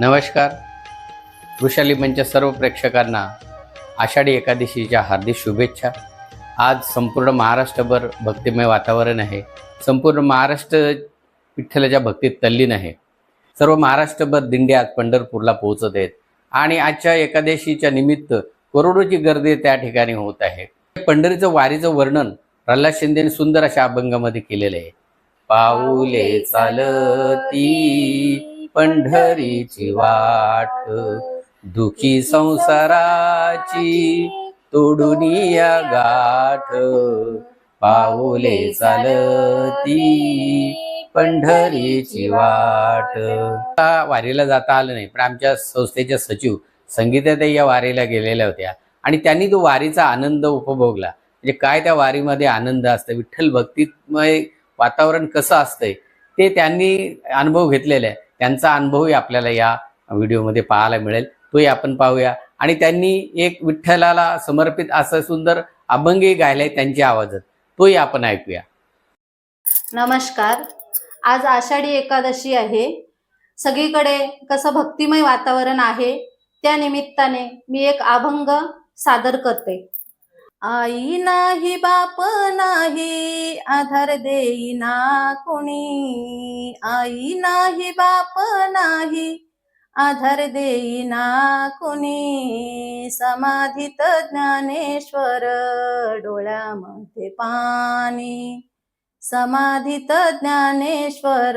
नमस्कार. वृषाली मंच सर्व प्रेक्षकांना आषाढी एकादशीच्या हार्दिक शुभेच्छा. आज संपूर्ण महाराष्ट्रभर भक्तिमय वातावरण आहे. संपूर्ण महाराष्ट्र विठ्ठलाच्या भक्तीत तल्लीन आहे. सर्व महाराष्ट्रभर दिंडी आज पंढरपूरला पोहोचत आहेत. आणि आजच्या एकादशीच्या निमित्त करोडोची गर्दी त्या ठिकाणी होत आहे. पंढरीचं वारीचं वर्णन प्रल्हाद शिंदेने सुंदर अशा अभंगामध्ये केलेलं आहे. पाऊले चालती पंढरीची वाट. दुखी संसाराची तोडून या गाठ. पाऊले चालती पंढरीची वाट. आता वारीला जाता आलं नाही पण आमच्या संस्थेच्या सचिव संगीताताई या वारीला गेलेल्या होत्या. आणि त्यांनी तो वारीचा आनंद उपभोगला. म्हणजे काय त्या वारीमध्ये आनंद असतं विठ्ठल भक्तिमय वातावरण कसं असतंय ते त्यांनी अनुभव घेतलेला आहे. त्यांचा अनुभवही आपल्याला या व्हिडिओमध्ये पाहायला मिळेल. तोही आपण पाहूया. आणि त्यांनी एक विठ्ठलाला समर्पित असं सुंदर अभंगही गायलाय त्यांच्या आवाजात. तोही आपण ऐकूया. नमस्कार. आज आषाढी एकादशी आहे. सगळीकडे कसं भक्तिमय वातावरण आहे त्या निमित्ताने मी एक अभंग सादर करते. आई नाही बाप नाही आधार देईना कुणी. आई नाही बाप नाही आधार देईना कुणी. समाधीत ज्ञानेश्वर डोळ्यामध्ये पाणी. समाधीत ज्ञानेश्वर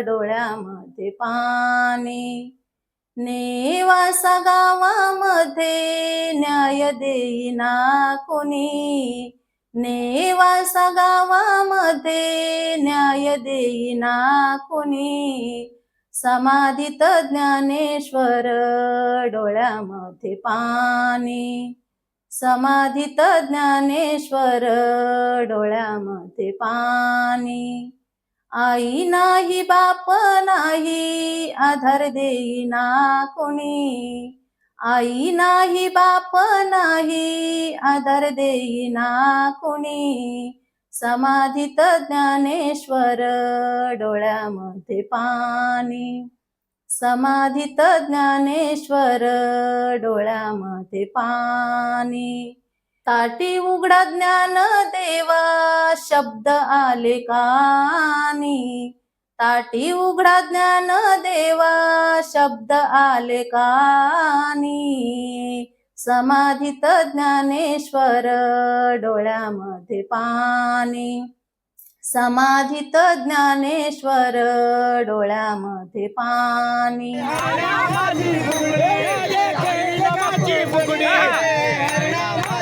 डोळ्यामध्ये पाणी. नेवासा गावामध्ये न्याय देईना कोणी. नेवासा गावामध्ये न्याय देईना कोणी. समाधित ज्ञानेश्वर डोळ्यामध्ये पाणी. समाधित ज्ञानेश्वर डोळ्यामध्ये पाणी. आई नाही बाप नाही आधार देईना कुणी. आई नाही बाप नाही आधार देईना कुणी. समाधीत ज्ञानेश्वर डोळ्यामध्ये पाणी. समाधीत ज्ञानेश्वर डोळ्यामध्ये पाणी. ताटी उघडा ज्ञान देवा शब्द आले कानी ताटी उघडा ज्ञान देवा शब्द आले कानी समाधित ज्ञानेश्वर डोळ्यामध्ये पाणी समाधित ज्ञानेश्वर डोळ्यामध्ये पाणी